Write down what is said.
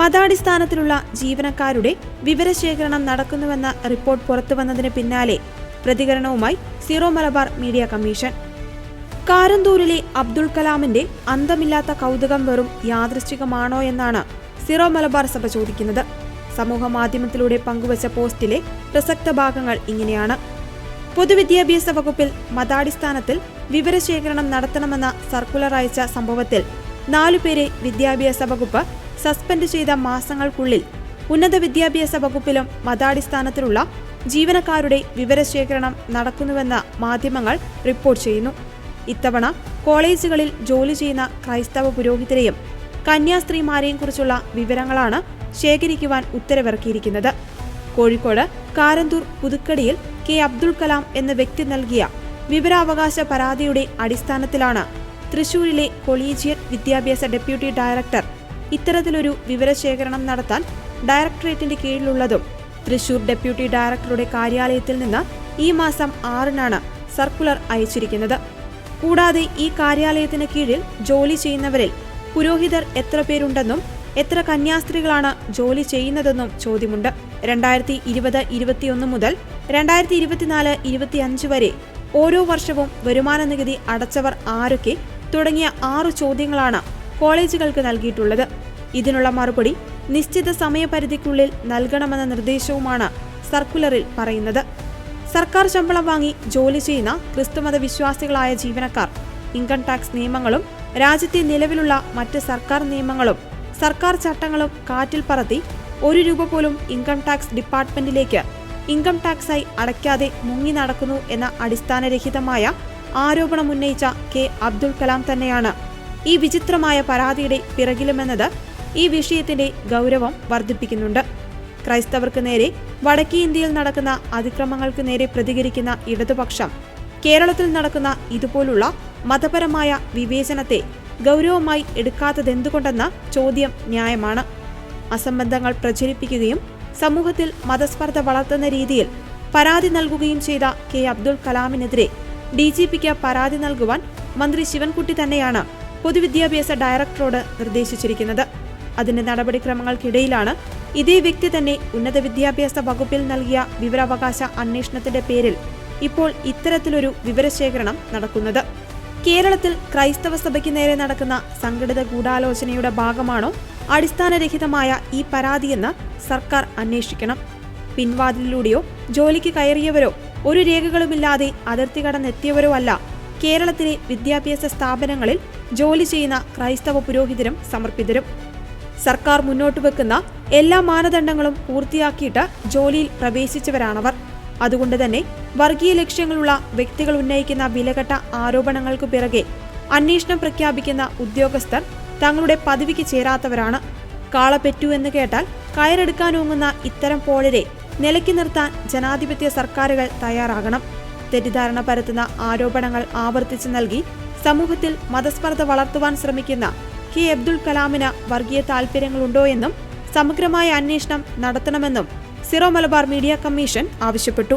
മതാടിസ്ഥാനത്തിലുള്ള ജീവനക്കാരുടെ വിവരശേഖരണം നടക്കുന്നുവെന്ന റിപ്പോർട്ട് പുറത്തുവന്നതിന് പിന്നാലെ പ്രതികരണവുമായി സീറോ മലബാർ മീഡിയ കമ്മീഷൻ. കാരന്തൂരിലെ അബ്ദുൾ കലാമിന്റെ അന്തമില്ലാത്ത കൗതുകം വെറും യാദൃശ്ചികമാണോ എന്നാണ് സീറോ മലബാർ സഭ ചോദിക്കുന്നത്. സമൂഹ മാധ്യമത്തിലൂടെ പങ്കുവച്ച പോസ്റ്റിലെ പ്രസക്ത ഭാഗങ്ങൾ ഇങ്ങനെയാണ്. പൊതുവിദ്യാഭ്യാസ വകുപ്പിൽ മതാടിസ്ഥാനത്തിൽ വിവരശേഖരണം നടത്തണമെന്ന സർക്കുലർ അയച്ച സംഭവത്തിൽ നാലുപേരെ വിദ്യാഭ്യാസ വകുപ്പ് സസ്പെൻഡ് ചെയ്ത മാസങ്ങൾക്കുള്ളിൽ ഉന്നത വിദ്യാഭ്യാസ വകുപ്പിലും മതാടിസ്ഥാനത്തിലുള്ള ജീവനക്കാരുടെ വിവരശേഖരണം നടക്കുന്നുവെന്ന് മാധ്യമങ്ങൾ റിപ്പോർട്ട് ചെയ്യുന്നു. ഇത്തവണ കോളേജുകളിൽ ജോലി ചെയ്യുന്ന ക്രൈസ്തവ പുരോഹിതരെയും കന്യാസ്ത്രീമാരെയും കുറിച്ചുള്ള വിവരങ്ങളാണ് ശേഖരിക്കുവാൻ ഉത്തരവിറക്കിയിരിക്കുന്നത്. കോഴിക്കോട് കാരന്തൂർ പുതുക്കടിയിൽ കെ അബ്ദുൾ കലാം എന്ന വ്യക്തി നൽകിയ വിവരാവകാശ പരാതിയുടെ അടിസ്ഥാനത്തിലാണ് തൃശൂരിലെ കൊളീജിയറ്റ് വിദ്യാഭ്യാസ ഡെപ്യൂട്ടി ഡയറക്ടർ ഇത്തരത്തിലൊരു വിവരശേഖരണം നടത്താൻ ഡയറക്ടറേറ്റിന്റെ കീഴിലുള്ളതും തൃശൂർ ഡെപ്യൂട്ടി ഡയറക്ടറുടെ കാര്യാലയത്തിൽ നിന്ന് ഈ മാസം ആറിനാണ് സർക്കുലർ അയച്ചിരിക്കുന്നത്. കൂടാതെ ഈ കാര്യാലയത്തിന് കീഴിൽ ജോലി ചെയ്യുന്നവരിൽ പുരോഹിതർ എത്ര പേരുണ്ടെന്നും എത്ര കന്യാസ്ത്രീകളാണ് ജോലി ചെയ്യുന്നതെന്നും ചോദ്യമുണ്ട്. രണ്ടായിരത്തി ഇരുപത് ഇരുപത്തിയൊന്ന് മുതൽ രണ്ടായിരത്തി ഇരുപത്തിനാല് ഇരുപത്തിയഞ്ച് വരെ ഓരോ വർഷവും വരുമാന നികുതി അടച്ചവർ ആരൊക്കെ തുടങ്ങിയ ആറു ചോദ്യങ്ങളാണ് കോളേജുകൾക്ക് നൽകിയിട്ടുള്ളത്. ഇതിനുള്ള മറുപടി നിശ്ചിത സമയപരിധിക്കുള്ളിൽ നൽകണമെന്ന നിർദ്ദേശവുമാണ് സർക്കുലറിൽ പറയുന്നത്. സർക്കാർ ശമ്പളം വാങ്ങി ജോലി ചെയ്യുന്ന ക്രിസ്തുമത വിശ്വാസികളായ ജീവനക്കാർ ഇൻകം ടാക്സ് നിയമങ്ങളും രാജ്യത്തെ നിലവിലുള്ള മറ്റ് സർക്കാർ നിയമങ്ങളും സർക്കാർ ചട്ടങ്ങളും കാറ്റിൽ പറത്തി ഒരു രൂപ പോലും ഇൻകം ടാക്സ് ഡിപ്പാർട്ട്മെന്റിലേക്ക് ഇൻകം ടാക്സായി അടയ്ക്കാതെ മുങ്ങി നടക്കുന്നു എന്ന അടിസ്ഥാനരഹിതമായ ആരോപണം ഉന്നയിച്ച കെ അബ്ദുൾ കലാം തന്നെയാണ്. ഈ വിചിത്രമായ പരാതിയുടെ പിറകിലുമെന്നത് ഈ വിഷയത്തിന്റെ ഗൗരവം വർദ്ധിപ്പിക്കുന്നുണ്ട്. ക്രൈസ്തവർക്ക് നേരെ വടക്കേ ഇന്ത്യയിൽ നടക്കുന്ന അതിക്രമങ്ങൾക്ക് നേരെ പ്രതികരിക്കുന്ന ഇടതുപക്ഷം കേരളത്തിൽ നടക്കുന്ന ഇതുപോലുള്ള മതപരമായ വിവേചനത്തെ ഗൗരവമായി എടുക്കാത്തതെന്തുകൊണ്ടെന്ന ചോദ്യം ന്യായമാണ്. അസംബന്ധങ്ങൾ പ്രചരിപ്പിക്കുകയും സമൂഹത്തിൽ മതസ്പർദ്ധ വളർത്തുന്ന രീതിയിൽ പരാതി നൽകുകയും ചെയ്ത കെ. അബ്ദുൾ കലാമിനെതിരെ ഡി ജി പിക്ക് പരാതി നൽകുവാൻ മന്ത്രി ശിവൻകുട്ടി തന്നെയാണ് പൊതുവിദ്യാഭ്യാസ ഡയറക്ടറോട് നിർദ്ദേശിച്ചിരിക്കുന്നത്. അതിന്റെ നടപടിക്രമങ്ങൾക്കിടയിലാണ്. ഇതേ വ്യക്തി തന്നെ ഉന്നത വിദ്യാഭ്യാസ വകുപ്പിൽ നൽകിയ വിവരാവകാശ അന്വേഷണത്തിന്റെ പേരിൽ ഇപ്പോൾ ഇത്തരത്തിലൊരു വിവരശേഖരണം നടക്കുന്നത്. കേരളത്തിൽ ക്രൈസ്തവ സഭയ്ക്ക് നേരെ നടക്കുന്ന സംഘടിത ഗൂഢാലോചനയുടെ ഭാഗമാണോ അടിസ്ഥാനരഹിതമായ ഈ പരാതിയെന്ന് സർക്കാർ അന്വേഷിക്കണം. പിൻവാതിലിലൂടെയോ ജോലിക്ക് കയറിയവരോ ഒരു രേഖകളുമില്ലാതെ അതിർത്തി കടന്നെത്തിയവരോ അല്ല കേരളത്തിലെ വിദ്യാഭ്യാസ സ്ഥാപനങ്ങളിൽ ജോലി ചെയ്യുന്ന ക്രൈസ്തവ പുരോഹിതരും സമർപ്പിതരും. സർക്കാർ മുന്നോട്ട് വെക്കുന്ന എല്ലാ മാനദണ്ഡങ്ങളും പൂർത്തിയാക്കിയിട്ട് ജോലിയിൽ പ്രവേശിച്ചവരാണവർ. അതുകൊണ്ട് തന്നെ വർഗീയ ലക്ഷ്യങ്ങളുള്ള വ്യക്തികൾ ഉന്നയിക്കുന്ന വിലകെട്ട ആരോപണങ്ങൾക്ക് പിറകെ അന്വേഷണം പ്രഖ്യാപിക്കുന്ന ഉദ്യോഗസ്ഥർ തങ്ങളുടെ പദവിക്ക് ചേരാത്തവരാണ്. കാളപ്പെറ്റു എന്ന് കേട്ടാൽ കയറെടുക്കാനോങ്ങുന്ന ഇത്തരം പോളരെ നിലയ്ക്ക് നിർത്താൻ ജനാധിപത്യ സർക്കാരുകൾ തയ്യാറാകണം. തെറ്റിദ്ധാരണ പരത്തുന്ന ആരോപണങ്ങൾ ആവർത്തിച്ചു നൽകി സമൂഹത്തിൽ മതസ്പർദ്ധ വളർത്തുവാൻ ശ്രമിക്കുന്ന കെ അബ്ദുൾ കലാമിന് വർഗീയ താൽപ്പര്യങ്ങളുണ്ടോ എന്നും സമഗ്രമായ അന്വേഷണം നടത്തണമെന്നും സിറോ മലബാർ മീഡിയ കമ്മീഷൻ ആവശ്യപ്പെട്ടു